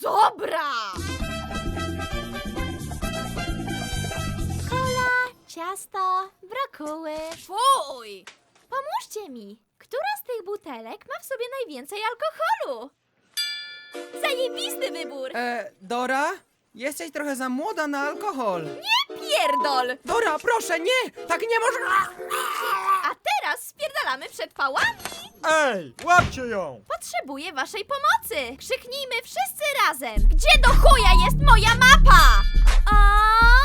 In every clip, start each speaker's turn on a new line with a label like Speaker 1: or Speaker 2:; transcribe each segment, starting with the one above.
Speaker 1: Dobra!
Speaker 2: Kola, ciasto, brokuły.
Speaker 1: Fuj!
Speaker 2: Pomóżcie mi! Która z tych butelek ma w sobie najwięcej alkoholu? Zajebisty wybór!
Speaker 3: E, Dora? Jesteś trochę za młoda na alkohol.
Speaker 1: Nie pierdol!
Speaker 3: Dora, proszę, nie! Tak nie można!
Speaker 2: A teraz spierdalamy przed pałami!
Speaker 4: Ej, łapcie ją!
Speaker 2: Potrzebuję waszej pomocy. Krzyknijmy wszyscy razem. Gdzie do chuja jest moja mapa? O,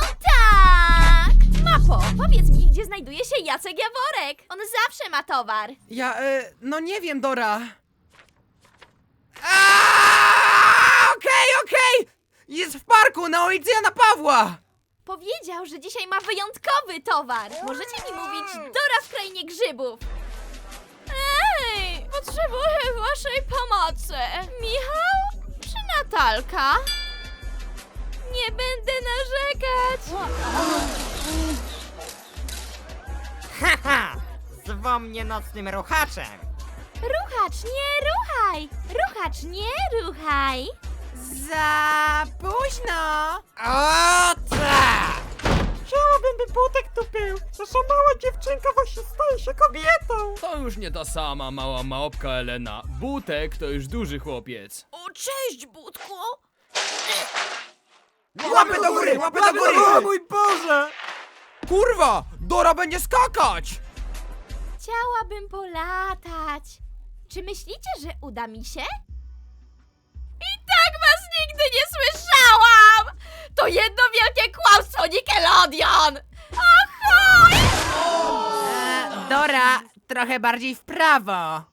Speaker 2: tak! Mapo, powiedz mi, gdzie znajduje się Jacek Jaworek. On zawsze ma towar.
Speaker 3: Ja, e, no nie wiem, Dora. Aaaa! Okej, okej! Jest w parku na ulicy Jana Pawła!
Speaker 2: Powiedział, że dzisiaj ma wyjątkowy towar. Możecie mi mówić Dora w krainie grzybów. Potrzebuję waszej pomocy. Michał czy Natalka? Nie będę narzekać.
Speaker 5: Haha! Zwą mnie nocnym ruchaczem!
Speaker 2: Ruchacz, nie ruchaj! Ruchacz, nie ruchaj!
Speaker 3: Za późno!
Speaker 5: O tak!
Speaker 4: Nasza mała dziewczynka właśnie staje się kobietą!
Speaker 6: To już nie ta sama mała małpka Elena. Butek to już duży chłopiec.
Speaker 1: O, cześć, Budku!
Speaker 3: Łapy do góry, łapy do góry!
Speaker 4: O mój Boże!
Speaker 3: Kurwa! Dora będzie skakać!
Speaker 2: Chciałabym polatać. Czy myślicie, że uda mi się?
Speaker 1: I tak was nigdy nie słyszałam! To jedno wielkie kłamstwo Nickelodeon!
Speaker 3: Trochę bardziej w prawo.